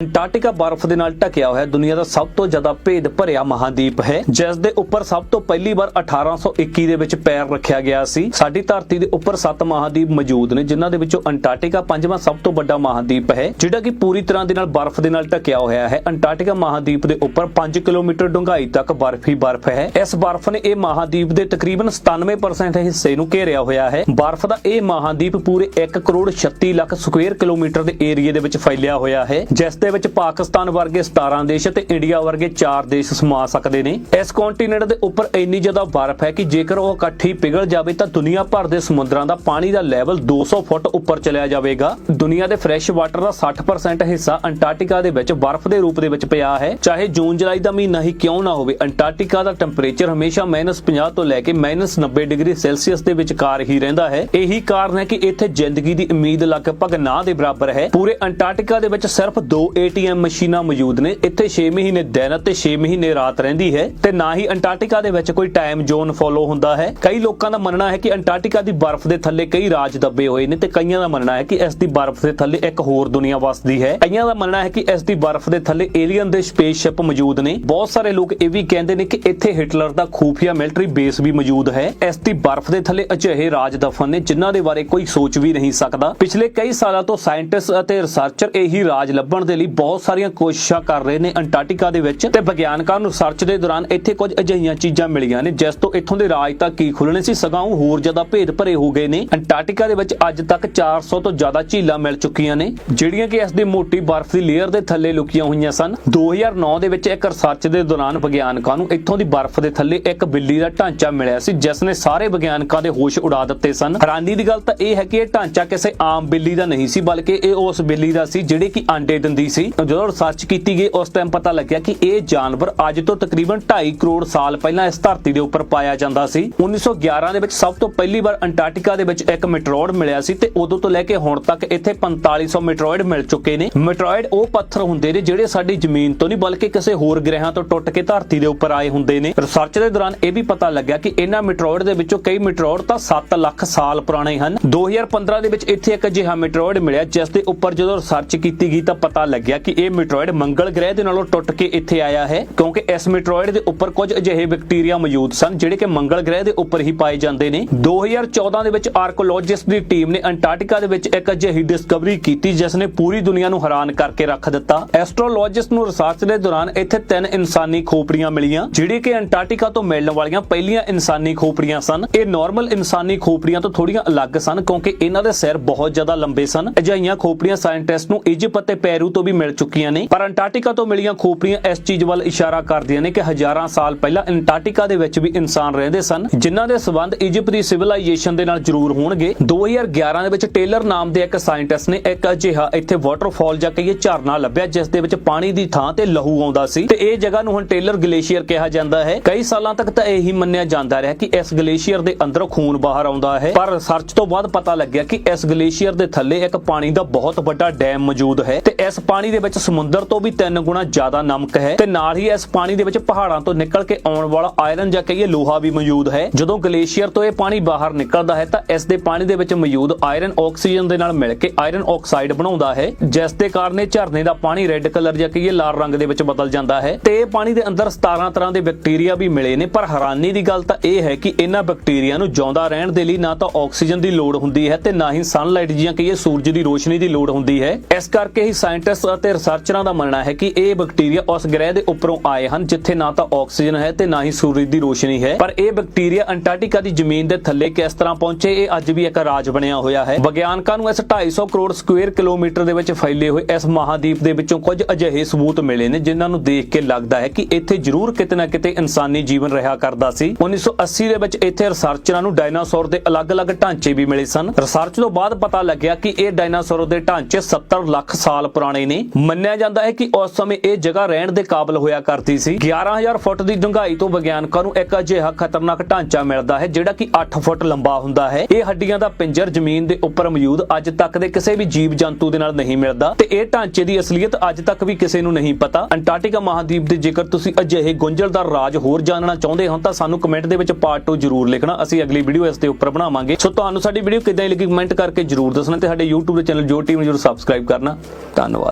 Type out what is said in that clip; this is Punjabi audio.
ਅੰਟਾਰਕਟਿਕਾ ਬਰਫ਼ ਦੇ ਨਾਲ ਢਕਿਆ ਹੋਇਆ ਦੁਨੀਆ ਦਾ ਸਭ ਤੋਂ ਜ਼ਿਆਦਾ ਭੇਦ ਭਰਿਆ ਮਹਾਦੀਪ ਹੈ, ਜਿਸ ਦੇ ਉੱਪਰ ਸਭ ਤੋਂ ਪਹਿਲੀ ਵਾਰ 1821 ਦੇ ਵਿੱਚ ਪੈਰ ਰੱਖਿਆ ਗਿਆ ਸੀ। ਸਾਡੀ ਧਰਤੀ ਦੇ ਉੱਪਰ ਸੱਤ ਮਹਾਦੀਪ ਮੌਜੂਦ ਨੇ, ਜਿਨ੍ਹਾਂ ਦੇ ਵਿੱਚੋਂ ਅੰਟਾਰਕਟਿਕਾ ਪੰਜਵਾਂ ਸਭ ਤੋਂ ਵੱਡਾ ਮਹਾਦੀਪ ਹੈ, ਜਿਹੜਾ ਕਿ ਪੂਰੀ ਤਰ੍ਹਾਂ ਦੇ ਨਾਲ ਬਰਫ਼ ਦੇ ਨਾਲ ਢਕਿਆ ਹੋਇਆ ਹੈ। ਅੰਟਾਰਕਟਿਕਾ ਮਹਾਦੀਪ ਦੇ ਉੱਪਰ 5 ਕਿਲੋਮੀਟਰ ਡੂੰਘਾਈ ਤੱਕ ਬਰਫ਼ ਹੀ ਬਰਫ਼ ਹੈ। ਇਸ ਬਰਫ਼ ਨੇ ਇਹ ਮਹਾਦੀਪ ਦੇ ਤਕਰੀਬਨ 97% ਹਿੱਸੇ ਨੂੰ ਘੇਰਿਆ ਹੋਇਆ ਹੈ। ਬਰਫ਼ ਦਾ ਇਹ ਮਹਾਦੀਪ ਪੂਰੇ 1 ਕਰੋੜ 36 ਲੱਖ ਸਕੁਅਰ ਕਿਲੋਮੀਟਰ ਦੇ ਏਰੀਏ ਦੇ ਵਿੱਚ ਫੈਲਿਆ ਹੋਇਆ ਹੈ, ਜਿਸ ਦੇ ਵਿੱਚ ਪਾਕਿਸਤਾਨ ਵਰਗੇ 17 ਦੇਸ਼ ਤੇ ਇੰਡੀਆ ਵਰਗੇ 4 ਦੇਸ਼ ਸਮਾ ਸਕਦੇ ਨੇ। ਇਸ ਕੰਟੀਨੈਂਟ ਦੇ ਉੱਪਰ ਇੰਨੀ ਜ਼ਿਆਦਾ ਬਰਫ਼ ਹੈ ਕਿ ਜੇਕਰ ਉਹ ਇਕੱਠੀ ਪਿਘਲ ਜਾਵੇ ਤਾਂ ਦੁਨੀਆ ਭਰ ਦੇ ਸਮੁੰਦਰਾਂ ਦਾ ਪਾਣੀ ਦਾ ਲੈਵਲ 200 ਫੁੱਟ ਉੱਪਰ ਚਲਿਆ ਜਾਵੇਗਾ। ਦੁਨੀਆ ਦੇ ਫਰੈਸ਼ ਵਾਟਰ ਦਾ 60% ਹਿੱਸਾ ਅੰਟਾਰਕਟਿਕਾ ਦੇ ਵਿੱਚ ਬਰਫ਼ ਦੇ ਰੂਪ ਦੇ ਵਿੱਚ ਪਿਆ ਹੈ। ਚਾਹੇ ਜੂਨ, ਜੁਲਾਈ ਦਾ ਮਹੀਨਾ ਹੀ ਕਿਉਂ ਨਾ ਹੋਵੇ ਅੰਟਾਰਕਟਿਕਾ ਦਾ ਟੈਂਪਰੇਚਰ ਹਮੇਸ਼ਾ -50 ਤੋਂ ਲੈ ਕੇ -90 ਡਿਗਰੀ ਸੈਲਸੀਅਸ ਦੇ ਵਿਚਕਾਰ ਹੀ ਰਹਿੰਦਾ ਹੈ। ਇਹੀ ਕਾਰਨ ਹੈ ਕਿ ਇੱਥੇ ਜ਼ਿੰਦਗੀ ਦੀ ਉਮੀਦ ਲਗਭਗ ਨਾ ਦੇ ਬਰਾਬਰ ਹੈ। ਪੂਰੇ ਅੰਟਾਰਕਟਿਕਾ ਦੇ ਵਿੱਚ ਸਿਰਫ 2 ATM ਮਸ਼ੀਨਾਂ ਮੌਜੂਦ ਨੇ। ਇੱਥੇ 6 ਮਹੀਨੇ ਦਿਨ ਅਤੇ 6 ਮਹੀਨੇ ਰਾਤ ਰਹਿੰਦੀ ਹੈ ਤੇ ਨਾ ਹੀ ਅੰਟਾਰਕਟਿਕਾ ਦੇ ਵਿੱਚ ਕੋਈ ਟਾਈਮ ਜ਼ੋਨ ਫੋਲੋ ਹੁੰਦਾ ਹੈ। ਕਈ ਲੋਕਾਂ ਦਾ ਮੰਨਣਾ ਹੈ ਕਿ ਅੰਟਾਰਕਟਿਕਾ ਦੀ ਬਰਫ਼ ਦੇ ਥੱਲੇ ਕਈ ਰਾਜ ਦੱਬੇ ਹੋਏ ਨੇ ਤੇ ਕਈਆਂ ਦਾ ਮੰਨਣਾ ਹੈ ਕਿ ਇਸ ਦੀ ਬਰਫ਼ ਦੇ ਥੱਲੇ ਇੱਕ ਹੋਰ ਦੁਨੀਆ ਵਸਦੀ ਹੈ। ਕਈਆਂ ਦਾ ਮੰਨਣਾ ਹੈ ਕਿ ਇਸ ਦੀ ਬਰਫ਼ ਦੇ ਥੱਲੇ ਏਲੀਅਨ ਦੇ ਸਪੇਸਸ਼ਿਪ ਮੌਜੂਦ ਨੇ। ਬਹੁਤ ਸਾਰੇ ਲੋਕ ਇਹ ਵੀ ਕਹਿੰਦੇ ਨੇ ਕਿ ਇੱਥੇ ਹਿਟਲਰ ਦਾ ਖੂਫੀਆ ਮਿਲਟਰੀ ਬੇਸ ਵੀ ਮੌਜੂਦ ਹੈ। ਇਸ ਦੀ ਬਰਫ਼ ਦੇ ਥੱਲੇ ਅਜਿਹੇ ਰਾਜ ਦਫਨ ਨੇ ਜਿਨ੍ਹਾਂ ਦੇ ਬਾਰੇ ਕੋਈ ਸੋਚ ਵੀ ਨਹੀਂ ਸਕਦਾ। ਪਿਛਲੇ ਕਈ ਸਾਲਾਂ ਤੋਂ ਸਾਇੰਟਿਸਟ ਅਤੇ ਰਿਸਰਚਰ ਇਹੀ ਰਾਜ ਲੱਭਣ ਦੇ ਲਈ ਬਹੁਤ ਸਾਰੀਆਂ ਕੋਸ਼ਿਸ਼ਾਂ ਕਰ ਰਹੇ ਨੇ ਅੰਟਾਰਕਟਿਕਾ ਦੇ ਵਿੱਚ ਤੇ ਵਿਗਿਆਨਕਾਂ ਨੂੰ ਰਿਸਰਚ ਦੇ ਦੌਰਾਨ ਇੱਥੇ ਕੁਝ ਅਜਿਹੀਆਂ ਚੀਜ਼ਾਂ ਮਿਲੀਆਂ ਨੇ, ਜਿਸ ਤੋਂ ਇੱਥੋਂ ਦੇ ਰਾਜ ਤਾਂ ਕੀ ਖੁੱਲਣੇ ਸੀ, ਸਗੋਂ ਹੋਰ ਜ਼ਿਆਦਾ ਭੇਦ ਭਰੇ ਹੋ ਗਏ ਨੇ। ਅੰਟਾਰਕਟਿਕਾ ਦੇ ਵਿੱਚ ਅੱਜ ਤੱਕ 400 ਤੋਂ ਜ਼ਿਆਦਾ ਝੀਲਾਂ ਮਿਲ ਚੁੱਕੀਆਂ ਨੇ, ਜਿਹੜੀਆਂ ਕਿ ਇਸ ਦੀ ਮੋਟੀ ਬਰਫ਼ ਦੀ ਲੇਅਰ ਦੇ ਥੱਲੇ ਲੁਕੀਆਂ ਹੋਈਆਂ ਸਨ। 2009 ਦੇ ਵਿੱਚ ਇੱਕ ਰਿਸਰਚ ਦੇ ਦੌਰਾਨ ਵਿਗਿਆਨਕਾਂ ਨੂੰ ਇੱਥੋਂ ਦੀ ਬਰਫ਼ ਦੇ ਥੱਲੇ ਇੱਕ ਬਿੱਲੀ ਦਾ ਢਾਂਚਾ ਮਿਲਿਆ ਸੀ, ਜਿਸ ਨੇ ਸਾਰੇ ਵਿਗਿਆਨਕਾਂ ਦੇ ਹੋਸ਼ ਉਡਾ ਦਿੱਤੇ ਸਨ। ਹੈਰਾਨੀ ਦੀ ਗੱਲ ਤਾਂ ਇਹ ਹੈ ਕਿ ਇਹ ਢਾਂਚਾ ਕਿਸੇ ਆਮ ਬਿੱਲੀ ਦਾ ਨਹੀਂ ਸੀ, ਬਲਕਿ ਇਹ ਉਸ ਬਿੱਲੀ ਦਾ ਸੀ, ਜਿਹੜੀ ਕਿ ਆਂਡੇ ਦਿੰਦੀ ਸੀ। ਜਦੋਂ ਰਿਸਰਚ ਕੀਤੀ ਗਈ, ਉਸ ਟਾਈਮ ਪਤਾ ਲੱਗਿਆ ਕਿ ਇਹ ਜਾਨਵਰ ਅੱਜ ਤੋਂ ਤਕਰੀਬਨ 2.5 ਕਰੋੜ ਸਾਲ ਪਹਿਲਾਂ ਇਸ ਧਰਤੀ ਦੇ ਉੱਪਰ ਪਾਇਆ ਜਾਂਦਾ ਸੀ। 1911 ਦੇ ਵਿੱਚ ਸਭ ਤੋਂ ਪਹਿਲੀ ਵਾਰ ਅੰਟਾਰਕਟਿਕਾ ਦੇ ਵਿੱਚ ਇੱਕ ਮੈਟਰੋਇਡ ਮਿਲਿਆ ਸੀ ਤੇ ਉਦੋਂ ਤੋਂ ਲੈ ਕੇ ਹੁਣ ਤੱਕ ਇੱਥੇ 4500 ਮੈਟਰੋਇਡ ਮਿਲ ਚੁੱਕੇ ਨੇ। ਮੈਟਰੋਇਡ ਉਹ ਪੱਥਰ ਹੁੰਦੇ ਨੇ ਜਿਹੜੇ ਸਾਡੀ ਜ਼ਮੀਨ ਤੋਂ ਨਹੀਂ, ਬਲਕਿ ਕਿਸੇ ਹੋਰ ਗ੍ਰਹਿਾਂ ਤੋਂ ਟੁੱਟ ਕੇ ਧਰਤੀ ਦੇ ਉੱਪਰ ਆਏ ਹੁੰਦੇ ਨੇ। ਰਿਸਰਚ ਦੇ ਦੌਰਾਨ ਇਹ ਵੀ ਪਤਾ ਲੱਗਿਆ ਕਿ ਇਹਨਾਂ ਮੈਟਰੋਇਡ ਦੇ ਵਿੱਚੋਂ ਕਈ ਮੈਟਰੋਇਡ ਤਾਂ 7 ਲੱਖ ਸਾਲ ਪੁਰਾਣੇ ਹਨ। 2015 ਦੇ ਵਿੱਚ ਇੱਥੇ ਇੱਕ ਅਜਿਹਾ ਮੈਟਰੋਇਡ ਮਿਲਿਆ, ਜਿਸ ਦੇ ਉੱਪਰ ਜਦੋਂ ਰਿਸਰਚ ਕੀਤੀ ਗਈ ਤਾਂ ਪਤਾ ਲੱਗਿਆ ਕਿ ਇਹ ਮੀਟਰੋਇਡ ਮੰਗਲ ਗ੍ਰਹਿ ਦੇ ਨਾਲੋਂ ਟੁੱਟ ਕੇ ਇੱਥੇ ਆਇਆ ਹੈ, ਕਿਉਂਕਿ ਇਸ ਮੀਟਰੋਇਡ ਦੇ ਉੱਪਰ ਕੁਝ ਅਜਿਹੇ ਬੈਕਟੀਰੀਆ ਮੌਜੂਦ ਸਨ ਜਿਹੜੇ ਕਿ ਮੰਗਲ ਗ੍ਰਹਿ ਦੇ ਉੱਪਰ ਹੀ ਪਾਏ ਜਾਂਦੇ ਨੇ। 2014 ਦੇ ਵਿੱਚ ਆਰਕੋਲੋਜਿਸਟ ਦੀ ਟੀਮ ਨੇ ਅੰਟਾਰਕਟਿਕਾ ਦੇ ਵਿੱਚ ਇੱਕ ਅਜਿਹੀ ਡਿਸਕਵਰੀ ਕੀਤੀ ਜਿਸ ਨੇ ਪੂਰੀ ਦੁਨੀਆ ਨੂੰ ਹੈਰਾਨ ਕਰਕੇ ਰੱਖ ਦਿੱਤਾ। ਐਸਟ੍ਰੋਲੋਜਿਸਟ ਨੂੰ ਰਿਸਰਚ ਦੇ ਦੌਰਾਨ ਇੱਥੇ ਤਿੰਨ ਇਨਸਾਨੀ ਖੋਪੜੀਆਂ ਮਿਲੀਆਂ, ਜਿਹੜੀ ਕਿ ਅੰਟਾਰਕਟਿਕਾ ਤੋਂ ਮਿਲਣ ਵਾਲੀਆਂ ਪਹਿਲੀਆਂ ਇਨਸਾਨੀ ਖੋਪੜੀਆਂ ਸਨ। ਇਹ ਨਾਰਮਲ ਇਨਸਾਨੀ ਖੋਪੜੀਆਂ ਤੋਂ ਥੋੜੀਆਂ ਅਲੱਗ ਸਨ, ਕਿਉਂਕਿ ਇਹਨਾਂ ਦੇ ਸਿਰ ਬਹੁਤ ਜ਼ਿਆਦਾ ਲੰਬੇ ਸਨ। ਅਜਿਹੀਆਂ ਖੋਪੜੀਆਂ ਸਾਇੰਟਿਸਟ ਨੂੰ ਇਜਿਪਟ ਅਤੇ ਪੈਰੂ ਤੋਂ ਵੀ ਮਿਲ ਚੁੱਕੀਆਂ ਨੇ। ਪਰ ਅੰਟਾਰਕਟਿਕਾ ਤੋਂ ਮਿਲੀਆਂ ਖੋਪੜੀਆਂ ਇਸ ਚੀਜ਼ ਵੱਲ ਇਸ਼ਾਰਾ ਕਰਦੀਆਂ ਨੇ ਕਿ ਹਜ਼ਾਰਾਂ ਸਾਲ ਪਹਿਲਾਂ ਅੰਟਾਰਕਟਿਕਾ ਦੇ ਵਿੱਚ ਵੀ ਇਨਸਾਨ ਰਹਿੰਦੇ ਸਨ, ਜਿਨ੍ਹਾਂ ਦੇ ਸਬੰਧ ਇਜਿਪਟ ਦੀ ਸਿਵਲਾਈਜੇਸ਼ਨ ਦੇ ਨਾਲ ਜ਼ਰੂਰ ਹੋਣਗੇ। 2011 ਦੇ ਵਿੱਚ ਟੇਲਰ ਨਾਮ ਦੇ ਇੱਕ ਸਾਇੰਟਿਸਟ ਨੇ ਇੱਕ ਅਜਿਹਾ ਇੱਥੇ ਵਾਟਰਫਾਲ ਜਾਂ ਕਹੀਏ ਝਰਨਾ ਲੱਭਿਆ, ਜਿਸ ਦੇ ਵਿੱਚ ਪਾਣੀ ਦੀ ਥਾਂ ਤੇ ਲਹੂ ਆਉਂਦਾ ਸੀ। ਤੇ ਇਹ ਜਗ੍ਹਾ ਨੂੰ ਹੁਣ ਟੇਲਰ ਗਲੇਸ਼ੀਅਰ ਕਿਹਾ ਜਾਂਦਾ ਹੈ। ਕਈ ਸਾਲਾਂ ਤੱਕ ਤਾਂ ਇਹੀ ਮੰਨਿਆ ਜਾਂਦਾ ਰਿਹਾ ਕਿ ਇਸ ਗਲੇਸ਼ੀਅਰ ਦੇ ਅੰਦਰੋਂ ਖੂਨ ਬਾਹਰ ਆਉਂਦਾ ਹੈ। ਪਰ ਰਿਸਰਚ ਤੋਂ ਬਾਅਦ ਪਤਾ ਲੱਗਿਆ ਕਿ ਇਸ ਗਲੇਸ਼ੀਅਰ ਦੇ ਥੱਲੇ ਇੱਕ ਪਾਣੀ ਦਾ ਬਹੁਤ ਵੱਡਾ ਡੈਮ ਮੌਜੂਦ ਹੈ। ਤੇ ਇਸ ਪਾਣੀ ਦੇ ਵਿੱਚ ਸਮੁੰਦਰ ਤੋਂ ਵੀ 3 ਗੁਣਾ ਜ਼ਿਆਦਾ ਨਮਕ ਹੈ ਤੇ ਨਾਲ ਹੀ ਇਸ ਪਾਣੀ ਦੇ ਵਿੱਚ ਪਹਾੜਾਂ ਤੋਂ ਨਿਕਲ ਕੇ ਆਉਣ ਵਾਲਾ ਆਇਰਨ ਜਾਂ ਕਹੀਏ ਲੋਹਾ ਵੀ ਮੌਜੂਦ ਹੈ। ਜਦੋਂ ਗਲੇਸ਼ੀਅਰ ਤੋਂ ਇਹ ਪਾਣੀ ਬਾਹਰ ਨਿਕਲਦਾ ਹੈ ਤਾਂ ਇਸ ਦੇ ਪਾਣੀ ਦੇ ਵਿੱਚ ਮੌਜੂਦ ਆਇਰਨ ਆਕਸੀਜਨ ਦੇ ਨਾਲ ਮਿਲ ਕੇ ਆਇਰਨ ਆਕਸਾਈਡ ਬਣਾਉਂਦਾ ਹੈ, ਜਿਸ ਦੇ ਕਾਰਨ ਇਹ ਝਰਨੇ ਦਾ ਪਾਣੀ ਰੈੱਡ ਕਲਰ ਜਾਂ ਕਹੀਏ ਲਾਲ ਰੰਗ ਦੇ ਵਿੱਚ ਬਦਲ ਜਾਂਦਾ ਹੈ ਤੇ ਇਹ ਪਾਣੀ ਦੇ ਅੰਦਰ 17 ਤਰ੍ਹਾਂ ਦੇ ਬੈਕਟੀਰੀਆ ਵੀ ਮਿਲੇ ਨੇ। ਪਰ ਹੈਰਾਨੀ ਦੀ ਗੱਲ ਤਾਂ ਇਹ ਹੈ ਕਿ ਇਹਨਾਂ ਬੈਕਟੀਰੀਆ ਨੂੰ ਜਿਉਂਦਾ ਰਹਿਣ ਦੇ ਲਈ ਨਾ ਤਾਂ ਆਕਸੀਜਨ ਦੀ ਲੋੜ ਹੁੰਦੀ ਹੈ ਤੇ ਨਾ ਹੀ ਸਨਲਾਈਟ ਜਾਂ ਕਹੀਏ ਸੂਰਜ ਦੀ ਰੋਸ਼ਨੀ ਦੀ ਲੋੜ ਹੁੰਦੀ ਹੈ। ਇਸ ਕਰਕੇ ਹੀ ਸਾਇੰਟਿਸਟ ਅਤੇ ਰਿਸਰਚਰਾਂ ਦਾ ਮੰਨਣਾ ਹੈ ਕਿ ਇਹ ਬੈਕਟੀਰੀਆ ਉਸ ਗ੍ਰਹਿ ਦੇ ਉੱਪਰੋਂ ਆਏ ਹਨ, ਜਿੱਥੇ ਨਾ ਤਾਂ ਆਕਸੀਜਨ ਹੈ ਤੇ ਨਾ ਹੀ ਸੂਰਜ ਦੀ ਰੋਸ਼ਨੀ ਹੈ। ਪਰ ਇਹ ਬੈਕਟੀਰੀਆ ਅੰਟਾਰਕਟਿਕਾ ਦੀ ਜ਼ਮੀਨ ਦੇ ਥੱਲੇ ਕਿਸ ਤਰ੍ਹਾਂ ਪਹੁੰਚੇ, ਇਹ ਅੱਜ ਵੀ ਇੱਕ ਰਾਜ ਬਣਿਆ ਹੋਇਆ ਹੈ। ਵਿਗਿਆਨਕਾਂ ਨੂੰ ਇਸ 250 ਕਰੋੜ ਸਕੁਅਰ ਕਿਲੋਮੀਟਰ ਦੇ ਵਿੱਚ ਫੈਲੇ ਹੋਏ ਇਸ ਮਹਾਦੀਪ ਦੇ ਵਿੱਚੋਂ ਕੁਝ ਅਜਿਹੇ ਸਬੂਤ ਮਿਲੇ ਨੇ, ਜਿਨ੍ਹਾਂ ਨੂੰ ਦੇਖ ਕੇ ਲੱਗਦਾ ਹੈ ਕਿ ਇੱਥੇ ਜ਼ਰੂਰ ਕਿਤੇ ਨਾ ਕਿਤੇ ਇਨਸਾਨੀ ਜੀਵਨ ਰਿਹਾ ਕਰਦਾ ਸੀ। 1980 ਦੇ ਵਿੱਚ ਇੱਥੇ ਰਿਸਰਚਰਾਂ ਨੂੰ ਡਾਇਨਾਸੌਰ ਦੇ ਅਲੱਗ-ਅਲੱਗ ਢਾਂਚੇ ਵੀ ਮਿਲੇ ਸਨ। ਰਿਸਰਚ ਤੋਂ ਬਾਅਦ ਪਤਾ ਲੱਗਿਆ ਕਿ ਇਹ ਡਾਇਨਾਸੌਰ ਦੇ ਢਾਂਚੇ 70 ਲੱਖ ਸਾਲ ਪੁਰਾਣੇ ਨੇ। ਮੰਨਿਆ ਜਾਂਦਾ ਹੈ ਕਿ ਉਸ ਸਮੇਂ ਇਹ ਜਗ੍ਹਾ ਰਹਿਣ ਦੇ ਕਾਬਲ ਹੋਇਆ ਕਰਦੀ ਸੀ। 11000 ਫੁੱਟ ਦੀ ਡੂੰਘਾਈ ਤੋਂ ਵਿਗਿਆਨਕਾਂ ਨੂੰ ਇੱਕ ਅਜਿਹਾ ਖਤਰਨਾਕ ਢਾਂਚਾ ਮਿਲਦਾ ਹੈ, ਜਿਹੜਾ ਕਿ 8 ਫੁੱਟ ਲੰਬਾ ਹੁੰਦਾ ਹੈ। ਇਹ ਹੱਡੀਆਂ ਦਾ ਪਿੰਜਰ ਜ਼ਮੀਨ ਦੇ ਉੱਪਰ ਮੌਜੂਦ ਅੱਜ ਤੱਕ ਦੇ ਕਿਸੇ ਵੀ ਜੀਵ ਜੰਤੂ ਦੇ ਨਾਲ ਨਹੀਂ ਮਿਲਦਾ ਤੇ ਇਹ ਢਾਂਚੇ ਦੀ ਅਸਲੀਅਤ ਅੱਜ ਤੱਕ ਵੀ ਕਿਸੇ ਨੂੰ ਨਹੀਂ ਪਤਾ। ਅੰਟਾਰਕਟਿਕਾ ਮਹਾਦੀਪ ਦੇ ਜੇਕਰ ਤੁਸੀਂ ਅਜਿਹੇ ਗੁੰਝਲਦਾਰ ਰਾਜ ਹੋਰ ਜਾਣਨਾ ਚਾਹੁੰਦੇ ਹੋ ਤਾਂ ਸਾਨੂੰ ਕਮੈਂਟ ਦੇ ਵਿੱਚ ਪਾਰਟ 2 ਜ਼ਰੂਰ ਲਿਖਣਾ। ਅਸੀਂ ਅਗਲੀ ਵੀਡੀਓ ਇਸ ਦੇ ਉੱਪਰ ਬਣਾਵਾਂਗੇ। ਸੋ ਤੁਹਾਨੂੰ ਸਾਡੀ ਵੀਡੀਓ ਕਿਦਾਂ ਲੱਗੀ ਕਮੈਂਟ ਕਰਕੇ ਜ਼ਰੂਰ ਦੱਸਣਾ ਤੇ ਸਾਡੇ YouTube ਦੇ ਚੈਨਲ ਜੋ ਟੀਮ ਨੂੰ ਜ਼ਰੂਰ ਸਬਸਕ੍ਰਾਈਬ ਕਰਨਾ। ਧੰਨਵਾਦ।